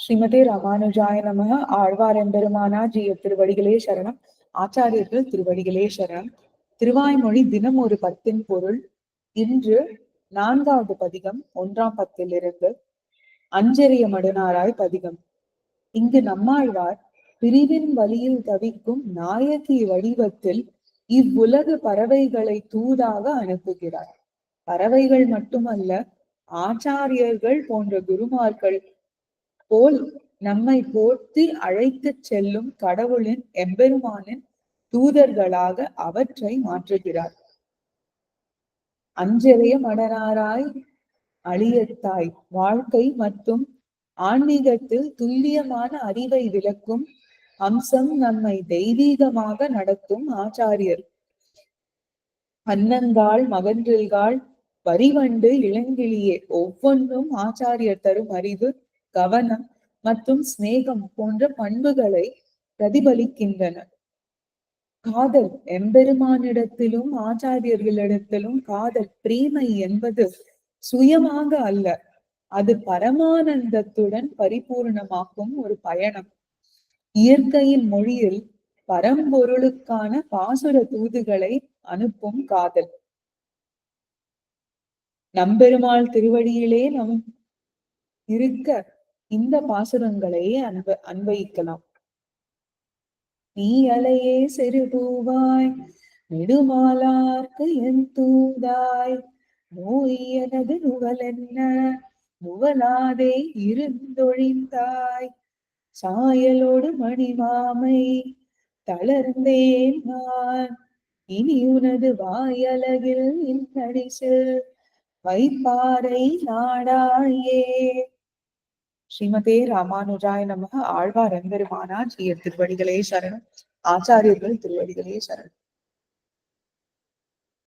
ஸ்ரீமதே ராமானுஜாய நம ஆழ்வார் எம்பெருமானா ஜிய திருவடிகளே சரணம். ஆச்சாரியர்கள் திருவடிகளே சரணம். திருவாய்மொழி தினம் ஒரு பத்தின் பொருள். இன்று நான்காவது பதிகம் ஒன்றாம் பத்திலிருந்து அஞ்சறிய மடனாராய் பதிகம். இங்கு நம்மாழ்வார் பிரிவின் வழியில் தவிக்கும் நாயகி வடிவத்தில் இவ்வுலகு பறவைகளை தூதாக அனுப்புகிறார். பறவைகள் மட்டுமல்ல ஆச்சாரியர்கள் போன்ற குருமார்கள் போல் நம்மை போற்றி அழைத்துச் செல்லும் கடவுளின் எம்பெருமானின் தூதர்களாக அவற்றை மாற்றுகிறார். அஞ்சறிய மடனாராய் அழியத்தாய் வாழ்க்கை மற்றும் ஆன்மீகத்தில் துல்லியமான அறிவை விளக்கும் அம்சம் நம்மை தெய்வீகமாக நடத்தும் ஆச்சாரியர். அன்னங்கால் மகன்றில்கால் வரிவண்டு இளங்கிளியே ஒவ்வொன்றும் ஆச்சாரியர் தரும் அறிவு கவனம் மற்றும் சிநேகம் போன்ற பண்புகளை பிரதிபலிக்கின்றன. காதல் எம்பெருமானிடத்திலும் ஆச்சாரியர்களிடத்திலும் காதல் பிரேமை என்பது சுயமாக அல்ல. அது பரமானந்தத்துடன் பரிபூர்ணமாக்கும் ஒரு பயணம். இயற்கையின் மொழியில் பரம்பொருளுக்கான பாசுர தூதுகளை அனுப்பும் காதல். நம்பெருமாள் திருவடியிலே நம் இருக்க இந்த பாசுரங்களை அன்ப அன்வயிக்கலாம் நீ அலையே செருபூவாய் நெடுமாலார்க்கு என் தூதாய் நோயனது எனது நுவலென்ன நுவலாதே இருந்தொழிந்தாய். சாயலோடு மணிமாமை தளர்ந்தேன் நான் இனி உனது வாயலகில் இன்னடிசு வைப்பாறை நாடாயே. ஸ்ரீமதே ராமானுஜாய நமக. ஆழ்வார் எம்பெருமானா ஜீயர் திருவடிகளே சரணம். ஆச்சாரியர்கள் திருவடிகளே சரணம்.